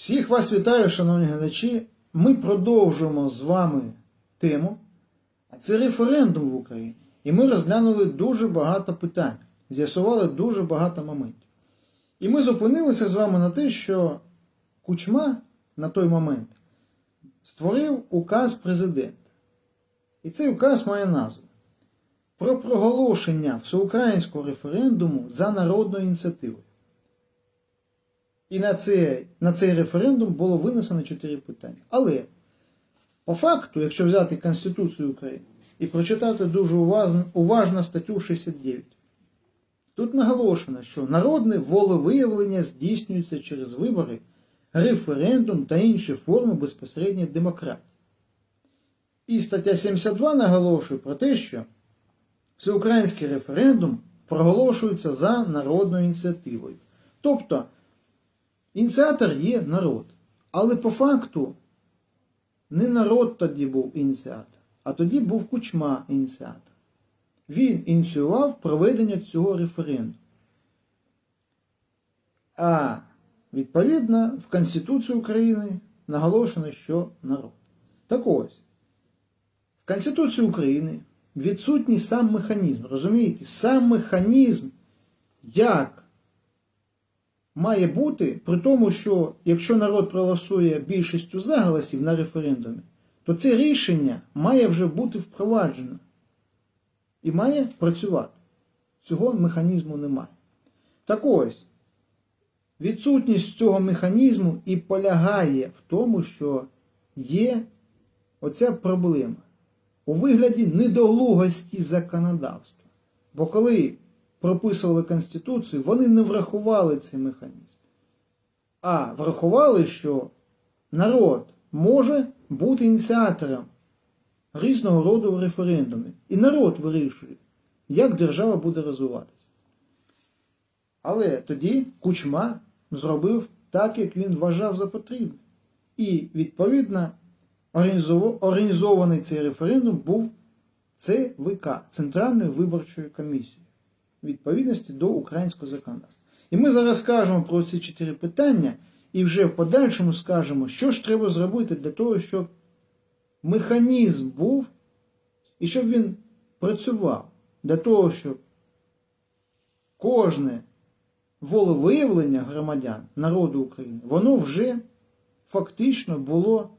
Всіх вас вітаю, шановні глядачі. Ми продовжуємо з вами тему, це референдум в Україні. І ми розглянули дуже багато питань, з'ясували дуже багато моментів. І ми зупинилися з вами на те, що Кучма на той момент створив указ президента. І цей указ має назву про проголошення всеукраїнського референдуму за народною ініціативою. І на цей, на цей референдум було винесено чотири питання. Але по факту, якщо взяти Конституцію України і прочитати дуже уважно, уважно статтю 69, тут наголошено, що народне волевиявлення здійснюється через вибори, референдум та інші форми безпосередньої демократії. І стаття 72 наголошує про те, що всеукраїнський референдум проголошується за народною ініціативою. Тобто ініціатор є народ. Але по факту не народ тоді був ініціатор, а тоді був кучма ініціатор. Він ініціював проведення цього референдуму. А відповідно в Конституції України наголошено, що народ. Так ось, в Конституції України відсутній сам механізм. Розумієте, сам механізм, як має бути, при тому, що якщо народ проголосує більшістю за голосів на референдумі, то це рішення має вже бути впроваджено і має працювати. Цього механізму немає. Так ось, відсутність цього механізму і полягає в тому, що є оця проблема у вигляді недолугості законодавства. Бо коли прописували Конституцію, вони не врахували цей механізм. А врахували, що народ може бути ініціатором різного роду референдумів. І народ вирішує, як держава буде розвиватися. Але тоді Кучма зробив так, як він вважав за потрібне. І, відповідно, організований цей референдум був ЦВК Центральною виборчою комісією відповідності до українського законодавства. І ми зараз скажемо про ці чотири питання і вже в подальшому скажемо, що ж треба зробити для того, щоб механізм був і щоб він працював для того, щоб кожне волевиявлення громадян народу України, воно вже фактично було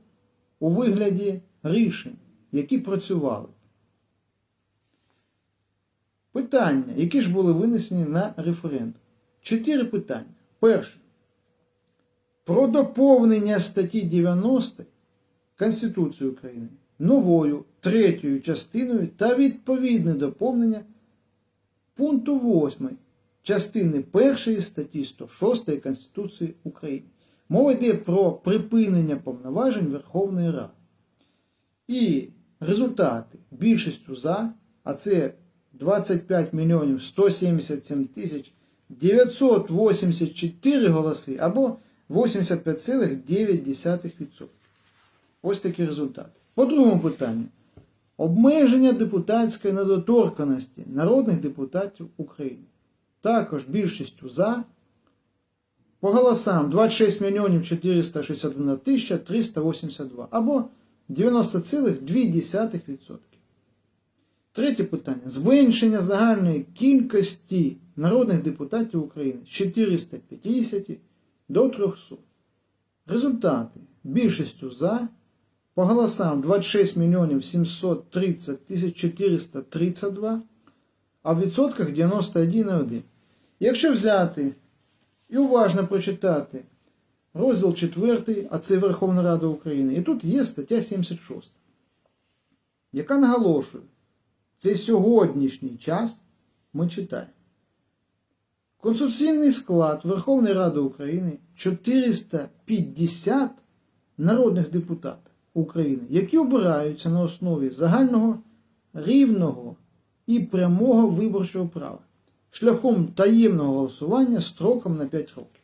у вигляді рішень, які працювали. Питання, які ж були винесені на референдум. Чотири питання. Перше. Про доповнення статті 90 Конституції України новою третьою частиною та відповідне доповнення пункту 8 частини 1 статті 106 Конституції України. Мова йде про припинення повноважень Верховної Ради. І результати більшістю за, а це 25 мільйонів 177 тисяч 984 голоси або 85,9%. Ось такі результати. По другому питанню. Обмеження депутатської недоторканості народних депутатів України. Також більшістю за. По голосам 26 мільйонів 461 тисяча 382 або 90,2%. Третє питання. Зменшення загальної кількості народних депутатів України з 450 до 300. Результати. Більшістю за. По голосам 26 мільйонів 730 тисяч 432, а в відсотках 91,1. Якщо взяти і уважно прочитати розділ 4, а це Верховна Рада України, і тут є стаття 76, яка наголошує, цей сьогоднішній час ми читаємо. Конституційний склад Верховної Ради України 450 народних депутатів України, які обираються на основі загального рівного і прямого виборчого права шляхом таємного голосування строком на 5 років.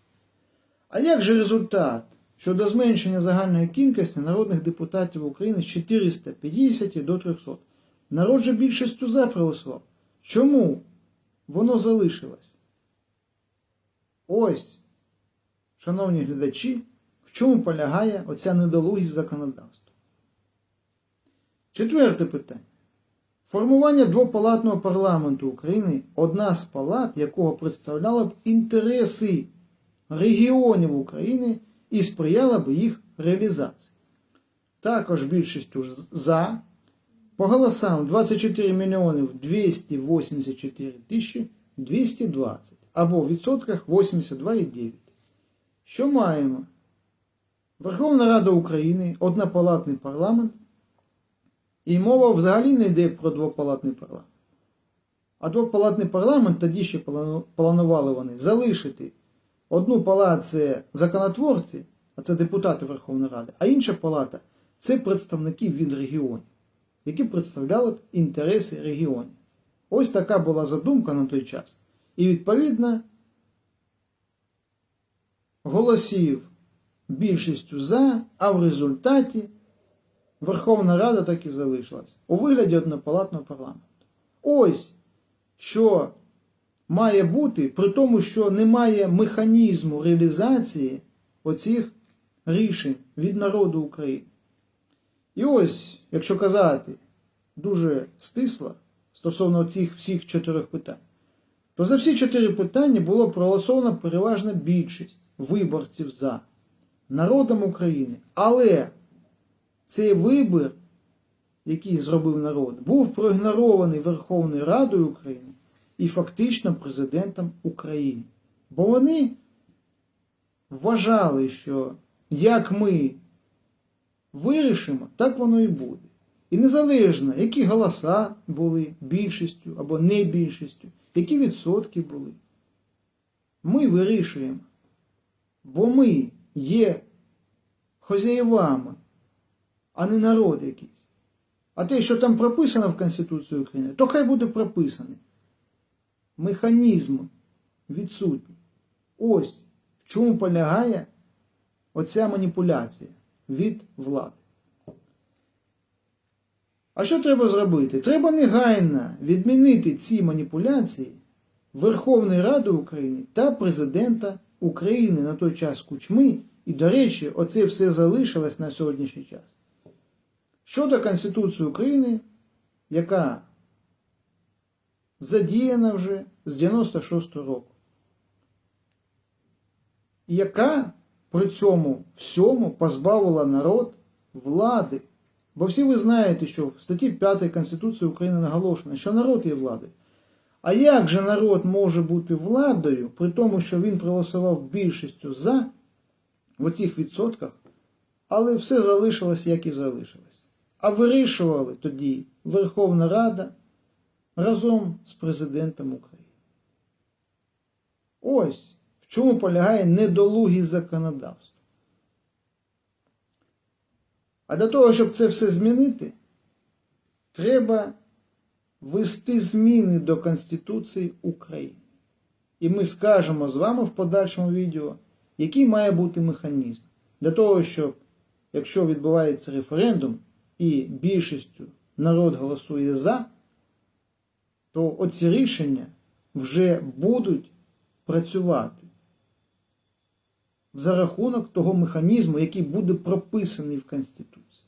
А як же результат щодо зменшення загальної кількості народних депутатів України з 450 до 300? Народ же більшістю за проголосував. Чому воно залишилось? Ось, шановні глядачі, в чому полягає оця недолугість законодавства. Четверте питання. Формування двопалатного парламенту України одна з палат, якого представляла б інтереси регіонів України і сприяла б їх реалізації. Також більшістю за по голосам 24 мільйонів 284 тисячі 220 або в відсотках 82,9. Що маємо? Верховна Рада України, однопалатний парламент, і мова взагалі не йде про двопалатний парламент. А двопалатний парламент тоді ще планували вони залишити одну палату це законотворці, а це депутати Верховної Ради, а інша палата це представники від регіонів, які представляли б інтереси регіонів. Ось така була задумка на той час. І відповідно голосів більшістю за, а в результаті Верховна Рада так і залишилась у вигляді однопалатного парламенту. Ось що має бути, при тому, що немає механізму реалізації оцих рішень від народу України. І ось, якщо казати дуже стисло стосовно цих всіх чотирьох питань, то за всі чотири питання було проголосовано переважна більшість виборців за народом України. Але цей вибір, який зробив народ, був проігнорований Верховною Радою України і фактично президентом України. Бо вони вважали, що як ми вирішимо, так воно і буде. І незалежно, які голоса були більшістю або не більшістю, які відсотки були, ми вирішуємо. Бо ми є хозяєвами, а не народ якийсь. А те, що там прописано в Конституції України, то хай буде прописано. Механізм відсутній. Ось в чому полягає оця маніпуляція від влади. А що треба зробити? Треба негайно відмінити ці маніпуляції Верховної Ради України та Президента України на той час Кучми. І, до речі, оце все залишилось на сьогоднішній час. Щодо Конституції України, яка задіяна вже з 96 року, яка при цьому всьому позбавила народ влади. Бо всі ви знаєте, що в статті 5 Конституції України наголошено, що народ є владою. А як же народ може бути владою, при тому, що він проголосував більшістю за в оцих відсотках, але все залишилось, як і залишилось. А вирішували тоді Верховна Рада разом з президентом України. Ось в чому полягає недолугість законодавства. А для того, щоб це все змінити, треба ввести зміни до Конституції України. І ми скажемо з вами в подальшому відео, який має бути механізм для того, щоб, якщо відбувається референдум і більшістю народ голосує за, то оці рішення вже будуть працювати за рахунок того механізму, який буде прописаний в Конституції.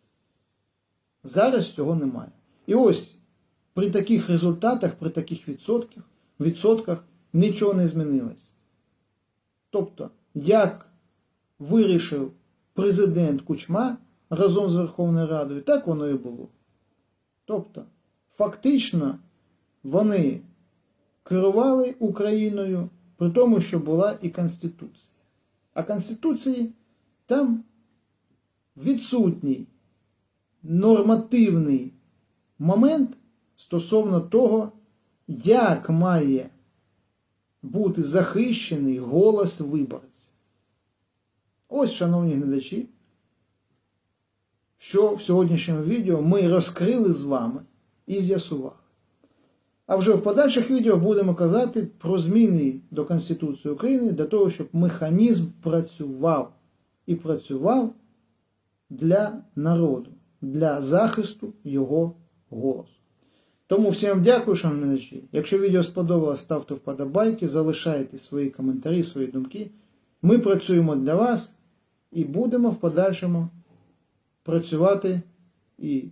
Зараз цього немає. І ось при таких результатах, при таких відсотках, відсотках нічого не змінилось. Тобто, як вирішив президент Кучма разом з Верховною Радою, так воно і було. Тобто, фактично, вони керували Україною при тому, що була і Конституція. А Конституції там відсутній нормативний момент стосовно того, як має бути захищений голос виборця. Ось, шановні глядачі, що в сьогоднішньому відео ми розкрили з вами і з'ясували. А вже в подальших відео будемо казати про зміни до Конституції України для того, щоб механізм працював і працював для народу, для захисту його голосу. Тому всім дякую, шановні глядачі. Якщо відео сподобалось, ставте вподобайки, залишайте свої коментарі, свої думки. Ми працюємо для вас і будемо в подальшому працювати і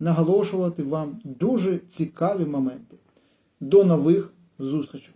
наголошувати вам дуже цікаві моменти. До нових зустрічей!